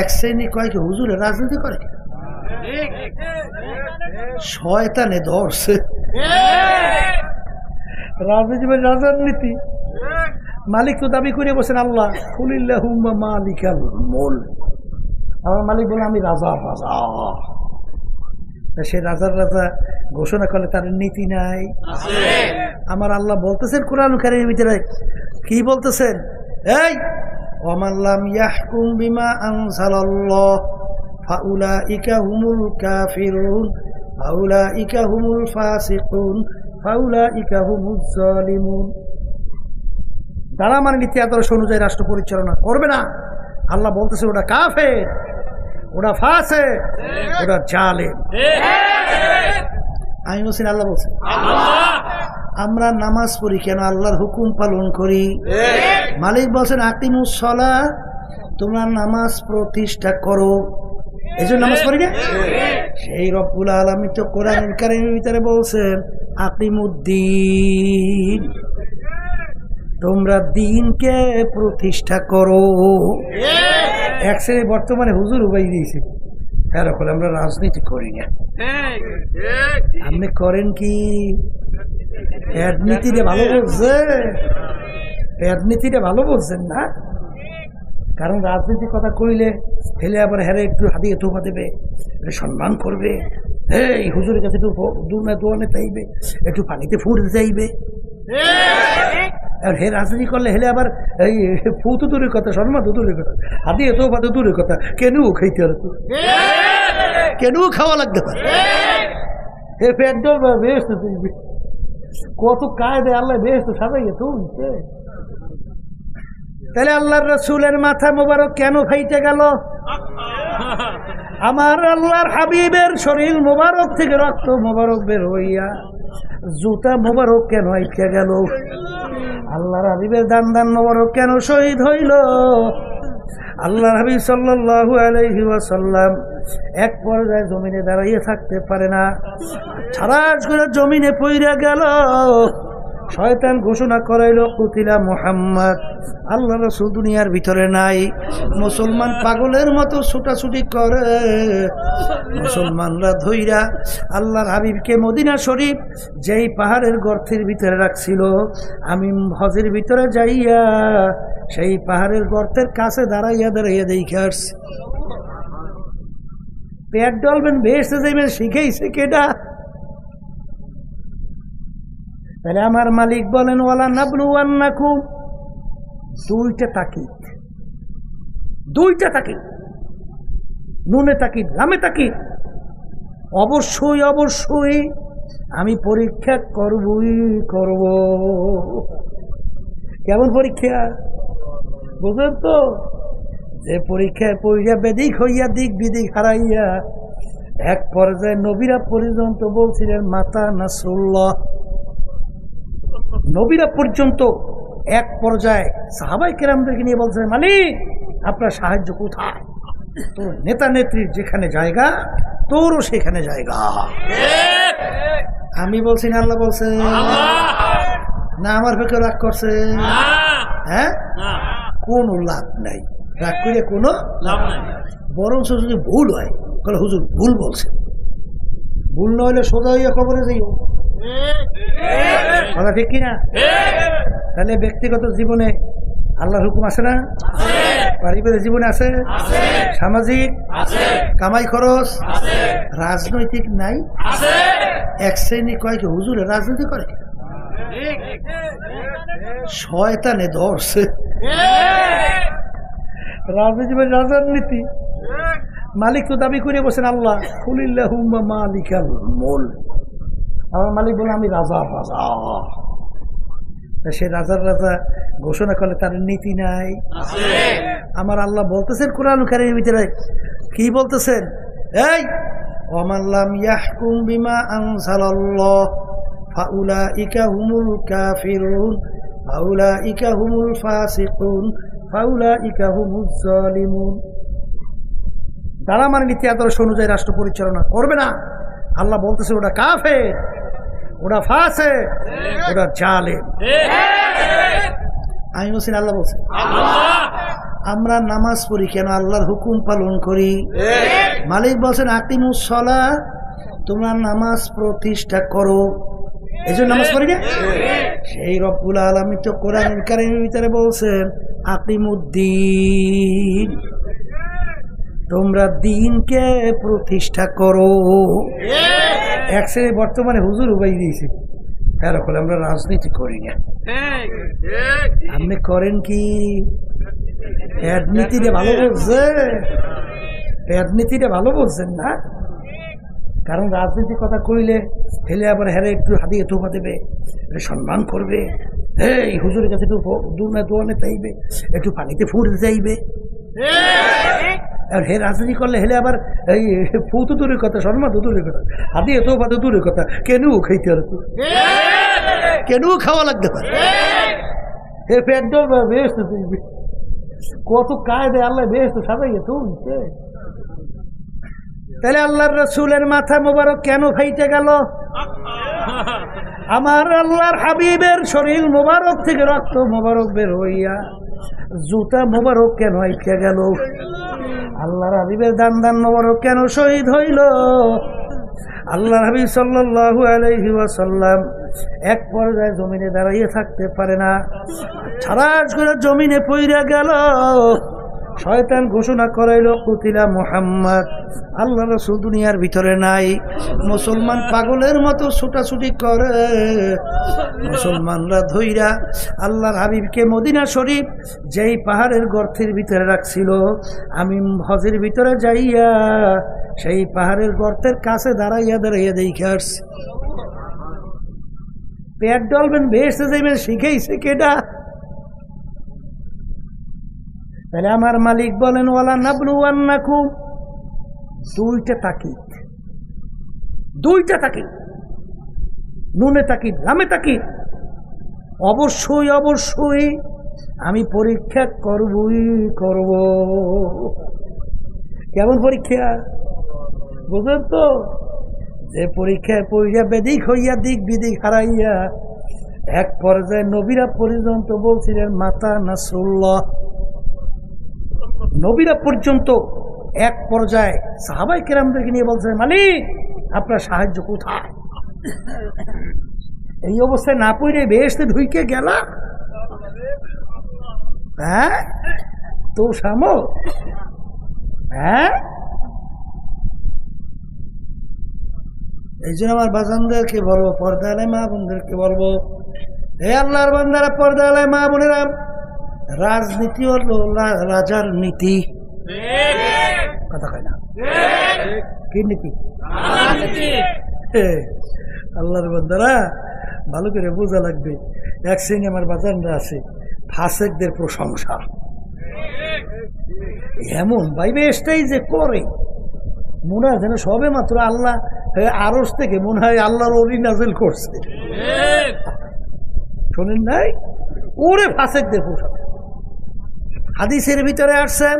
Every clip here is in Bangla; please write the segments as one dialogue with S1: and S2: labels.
S1: এক শ্রেণি কয় কি? হুজুরে রাজনীতি করে শয়তানে ধরছে। রাজনীতি মানে রাজনীতি। মালিক তো দাবি করে বসেন আল্লাহ কুলিল্লাহুম্মা মালিকাল মুল আমার মালিক বলে আমি রাজা রাজা। সে রাজার রাজা ঘোষণা করলে তার নীতি নাই। আমার আল্লাহ বলতেছেন কোরআন কারিমের ভিতরে। কি বলতেছেন? এই ওমাল্লাম ইয়াহকুম বিমা আনসালাল্লাহ ফাউলাইকা হুমুল কাফিরুন ফাউলাইকা হুমুল ফাসিকুন ফাউলাইকা হুমুজ জালিমুন তারা মানে নীতি আদর্শ অনুযায়ী রাষ্ট্র পরিচালনা করবে না। আল্লাহ বলতেছে ওটা কাফে ওটা ফাসে ওটা জালে আমি বলছি আল্লাহ বলছে। আমরা নামাজ পড়ি কেন? আল্লাহর হুকুম পালন করি। মালিক বলছেন আকিমুসলা তোমরা নামাজ প্রতিষ্ঠা করো। এই জন্য নামাজ পড়ি না সেই রব্বুল আলমী তো কোরআন ভিতরে বলছেন, আকিমুদ্দিন, তোমরা দিনকে প্রতিষ্ঠা করো। এক শ্রেণি বর্তমানে হুজুর উবাই দিয়েছে এরকম আমরা রাজনীতি করি না। আপনি করেন কি? রাজনীতিটা ভালো বলছে রাজনীতিটা ভালো বলছেন না? কারণ রাজনীতির কথা কইলে ফেলে আবার হ্যারে একটু হাতিয়ে থোপা দেবে সম্মান করবে। এই হুজুরের কাছে একটু চাইবে, একটু পানিতে ফুট চাইবে। আর হে রাজনীতি করলে হেলে আবার এই ফু তো দূরের কথা, সম্মান তো দূরের কথা, হাতিয়ে থোপা তো দূরের কথা কেন খাইতে হবে কেন খাওয়া লাগতে পারে। পেট বেশ তো কত কায়দে আল্লাহ বেশ তো সাজাইয়ে তুলছে। তাহলে আল্লাহর রসুলের মাথা মোবারক কেন খাইতে গেল? আমার আল্লাহর হাবিবের শরীর মোবারক থেকে রক্ত মোবারক বের হইয়া জুতা মোবারক কেন আইতে গেল? আল্লাহর হাবিবের দান দান মোবারক কেন শহীদ হইল? আল্লাহর হাবিব সাল্লাল্লাহু আলাইহি ওয়াসাল্লাম এক পর্যায়ে জমিনে দাঁড়াইয়ে থাকতে পারে না। ছাড়াস করে জমিনে পইরা গেল। শয়তান ঘোষণা করাইল, কুতিলা মোহাম্মদ, আল্লাহ রসুল দুনিয়ার ভিতরে নাই। মুসলমান পাগলের মতো ছুটাছুটি করে। মুসলমানরা ধইরা আল্লাহর হাবিবকে মদিনা শরীফ যেই পাহাড়ের গর্তের ভিতরে রাখছিল, আমি হজের ভিতরে যাইয়া সেই পাহাড়ের গর্তের কাছে দাঁড়াইয়া দাঁড়াইয়া দেখে আসছি। পেট ডলবেন ভেসে যাইবেন শিখেইছে কেটা তাহলে আমার মালিক বলেন, ওয়ালা নাবলু ওয়ান্নাকু দুইটা তাকিদ। দুইটা তাকিদ। নুনে তাকিদ লামে তাকিদ। অবশ্যই অবশ্যই আমি পরীক্ষা করবই, করব। কেমন পরীক্ষা? বুঝলেন তো? যে পরীক্ষায় পড়িয়া বেদিক হইয়া, দিক বিদিক হারাইয়া, এক পর্যায়ে নবীরা পর্যন্ত বলছিলেন, মাতা নাসরুল্লাহ। নবীরা পর্যন্ত এক পর্যায়ে সাহাবাই কেরামদেরকে নিয়ে বলছেন মালিক, আপনার সাহায্য কোথায়? তোর নেতা নেত্রীর যেখানে জায়গা, তোরও সেখানে জায়গা। আমি বলছি না আল্লাহ বলছে, না, আমার ভেতরে রাগ করছে। হ্যাঁ? কোনো লাভ নাই। রাগ করে কোনো বরং যদি ভুল হয়, তাহলে হুজুর ভুল বলছে। ভুল না হলে সোজা হইয়া খবরে যাইও। কথা ঠিক কিনা? তাহলে ব্যক্তিগত জীবনে আল্লাহর হুকুম আছে না? পারিবারিক জীবনে আছে? সামাজিক? কামাই খরচ? রাজনৈতিক নাই? এক শ্রেণি কি হুজুরে রাজনীতি করে? শয়তানে ধরছে। রাজনীতি মানে রাজনীতি। মালিক তো দাবি করে বসেন, আল্লাহ, কুলিল্লাহুম্মা মালিকাল মুল আমার মালিক বলে আমি রাজা রাজা সে রাজার রাজা ঘোষণা করলে তার নীতি নাই। আমার আল্লাহ বলতেছেন কোরআন কারিমের ভিতরে, কি বলতেছেন? এই তারা মানে নীতি আদর্শ অনুযায়ী রাষ্ট্র পরিচালনা করবে না, আল্লাহ বলতেছে ওটা কাফে ওটা ফাসে ওরা জালে আমি বলছি না, আল্লাহ বলছে। আমরা নামাজ পড়ি কেন? আল্লাহর হুকুম পালন করি। মালিক বলছেন আকিমুসলা তোমরা নামাজ প্রতিষ্ঠা করো। এই জন্য নামাজ পড়ি না? সেই রব্বুল আলমী তো কোরআন কারিমের ভিতরে বলছেন আকিমুদ্দিন তোমরা দিনকে প্রতিষ্ঠা করো। এক শ্রেণি বর্তমানে হুজুর উপাই দিয়েছে হ্যাঁ আমরা রাজনীতি করি না আপনি করেন কি রাজনীতিটা ভালো বলছে রাজনীতিটা ভালো বলছেন না কারণ রাজনীতির কথা কইলে ফেলে আবার হ্যারে একটু হাতিয়ে তোপা দেবে সম্মান করবে এই হুজুরের কাছে একটু দূরে দোয়ানে চাইবে একটু পানিতে ফুটতে চাইবে আর হে রাজনীতি করলে হেলে আবার এই ফু দূরের কথা, শর্মা তো দূরের কথা হাতিয়ে তোপা তো দূরের কথা কেনও খাইতে পারতো কেনও খাওয়া লাগতে পারে? এর পেট বেশ কত কায়দে আল্লাহ বেশ তো সাজাইয়ে তুলছে। তাহলে আল্লাহর রসুলের মাথা মোবারক কেন খাইতে গেল? আমার আল্লাহর হাবিবের শরীর মোবারক থেকে রক্ত মোবারক বের হইয়া জুতা মোবারক কেন আইটকা গেল? আল্লাহর হাবিবের দান দান মোবারক কেন শহীদ হইল? আল্লাহ হাবিব সাল্লাল্লাহু আলাইহি ওয়াসাল্লাম এক পর্যায়ে জমিনে দাঁড়াইয়ে থাকতে পারে না। ছাড়াস করে জমিনে পইরা গেল। শয়তান ঘোষণা করাইল কুতিলা মোহাম্মদ, আল্লাহ রসুল দুনিয়ার ভিতরে নাই। মুসলমান পাগলের মতো ছুটাছুটি করে। মুসলমানরা ধইরা আল্লাহর হাবিবকে মদিনা শরীফ, যেই পাহাড়ের গর্তের ভিতরে রাখছিল, আমি হজের ভিতরে যাইয়া সেই পাহাড়ের গর্তের কাছে দাঁড়াইয়া দাঁড়াইয়া দেখে আসছি। পেট ডলবেন বেসতে যাইবেন শিখেইছে কেডা? তাহলে আমার মালিক বলেন, ওয়ালা নাবলু নাকু দুইটা তাকিদ। দুইটা তাকিদ। নুনে তাকিদ রামে তাকিদ। অবশ্যই অবশ্যই আমি পরীক্ষা করবই, করব। কেমন পরীক্ষা? বুঝলেন তো? যে পরীক্ষায় পড়িয়া বেদিক হইয়া, দিক বিদিক হারাইয়া, এক পর্যায়ে নবীরা পর্যন্ত বলছিলেন, মাতা নাসরুল্লাহ। নবীরা পর্যন্ত এক পর্যায়ে সাহাবাই কেরামদেরকে নিয়ে বলছে, মালিক, আপনার সাহায্য কোথায়? এই অবস্থায় না পড়ে বেসতে ঢুইকে গেল। হ্যাঁ? তো সামো? হ্যাঁ? এই জন্য আমার বাজানদেরকে বলব পর্দা পর্দালে মা বোনদেরকে বলব, হে আল্লাহর বান্দারা পর্দা পর্দালে মা বোনেরা রাজনীতি হলো রাজার নীতি। কথা কয় না? কি নীতি? আল্লাহর বান্দারা ভালো করে বোঝা লাগবে। এক শ্রেণি আমার বাজানরা আছে ফাসেকদের প্রশংসা। এমন বাইবে এসটাই যে করে। মনে হয় যেন সবে মাত্র আল্লাহ আরস থেকে মনে হয় আল্লাহর অলি নাজেল করছে। শোনেন নাই? ওরে ফাসেকদের প্রশংসা। হাদিসের ভিতরে আসছেন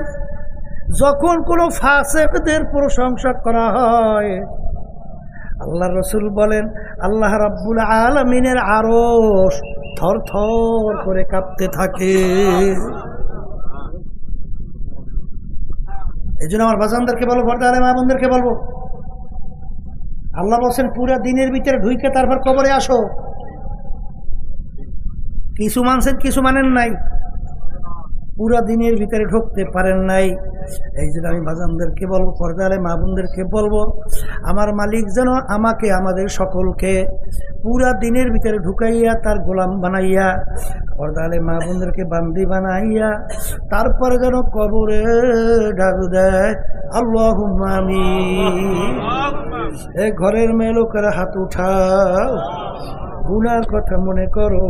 S1: যখন কোনো ফাসেকদের প্রশংসা করা হয়, আল্লাহ রসুল বলেন, আল্লাহ রাব্বুল আলমিনের আরস থর থর করে কাঁপতে থাকে। এই জন্য আমার বাজানদেরকে বলব ভর্তা আলে মামনদেরকে বলব, আল্লাহ বলছেন, পুরা দিনের ভিতরে ঢুইকে তারপর কবরে আসো। কিছু মানছেন, কিছু মানেন নাই। পুরা দিনের ভিতরে ঢুকতে পারেন নাই। এই জন্য আমি বাজানদেরকে বলব পর্দালে মা বোনদেরকে বলব, আমার মালিক যেন আমাকে, আমাদের সকলকে পুরা দিনের ভিতরে ঢুকাইয়া, তার গোলাম বানাইয়া পর্দালে মা বোনদেরকে বান্দি বানাইয়া, তারপরে যেন কবরে ডাক দেয় আল্লাহ আমি এ ঘরের মেয়ে লোকের হাত উঠাও, গুনার কথা মনে করো।